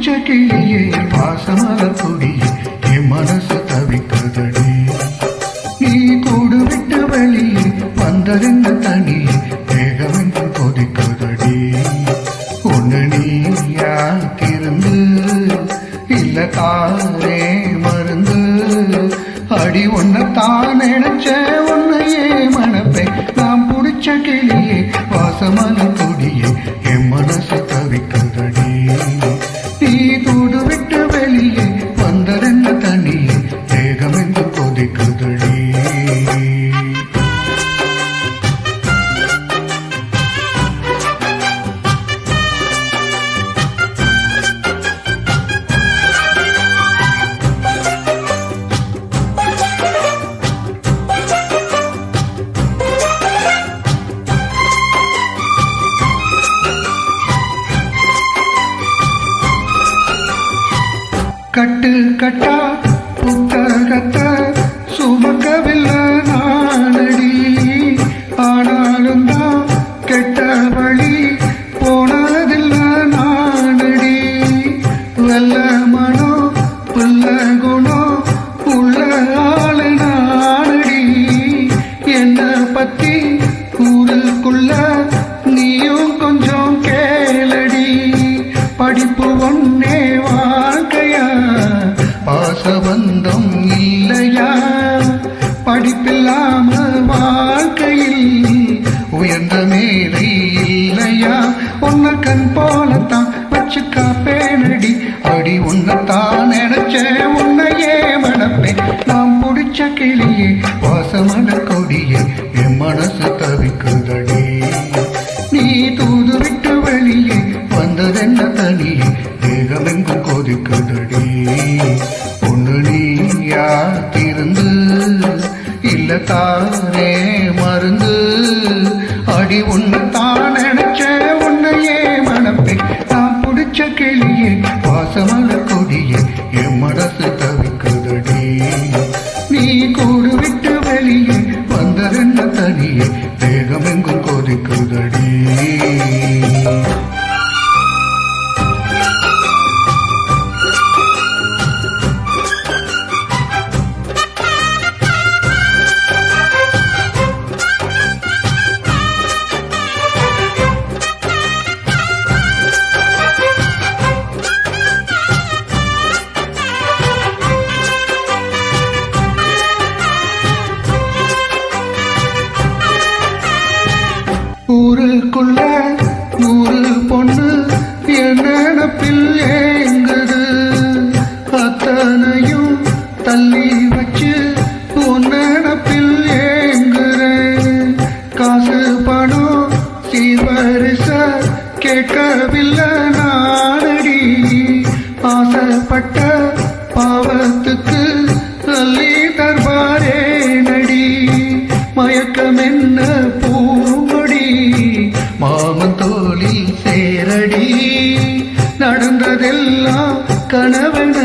அடி கிளியே வாசமல கொடியே என் மனசு தவிக்குதடி. நீ கூடு விட்டு வெளியே வந்ததென்ன தனி வேகமென்று கொதிக்குதடி. ஒண்ணு நீயா இல்ல தானே மருந்து. அடி ஒன்ன தான் நினைச்சேன் வெளியே கட்டு கட்டா புத்தகத்தை சுமக்கவில்லை நானடி. ஆனாலும் தான் கெட்ட வழி போனதில்லை நானடி. நல்ல மனோ புல்ல குணம் உள்ள படிப்பில்லாம வாழ்க்கையில் உயர்ந்த மேடை இல்லையா? உன்ன கண் போலத்தான் வச்சுக்கா பேனடி அடி உன்னைத்தான் நினைச்ச உன்னையே மணப்பேன் நாம் புடிச்ச கிளியே வாசமன கொடியே என் மனசு தவிக்குதடி. நீ தூது விட்டு வெளியே வந்ததென்ன தனியே தேகமெங்கும் கொதிக்குதடி. ஒண்ணு நீயா திருந்து இல்ல தானே மருந்து. அடி உன்னை தான் நினைச்ச உன்னையே மனப்பே நான் பிடிச்ச கிளியே வாசமல கொடியே என் மனசு தவிக்குதடி. நீ கூடு விட்டு வெளியே வந்ததென்ன தனியே வேகமெங்கும் கொதிக்குதடி. கேட்கவில்லை நாடடி. ஆசைப்பட்ட பாவத்துக்கு அள்ளி தர்பாரே நடி. மயக்கம் என்ன பூங்கொடி. மாமன் தோளில் சேரடி. நடந்ததெல்லாம் கணவன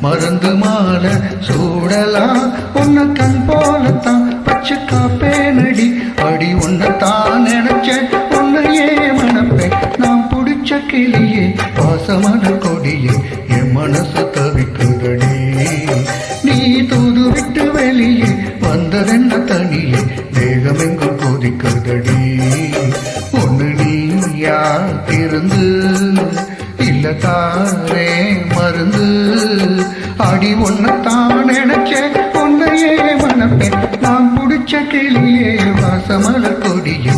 மறந்து மாலை சூடலாம். உன்ன கண் போலத்தான் என் மனசு தவிக்குதடி. நீ தூது விட்டு வெளியே வந்ததென்ன தனியே வேகமெங்கும் கொதிக்குதடி. ஒண்ணு நீயா திருந்து இல்ல தாரே மருந்து. அடி ஒன்னத்தான் நினைச்சேன் ஒன்னையே மனப்பேன் நான் புடிச்ச கிளியே வாசமல கொடியே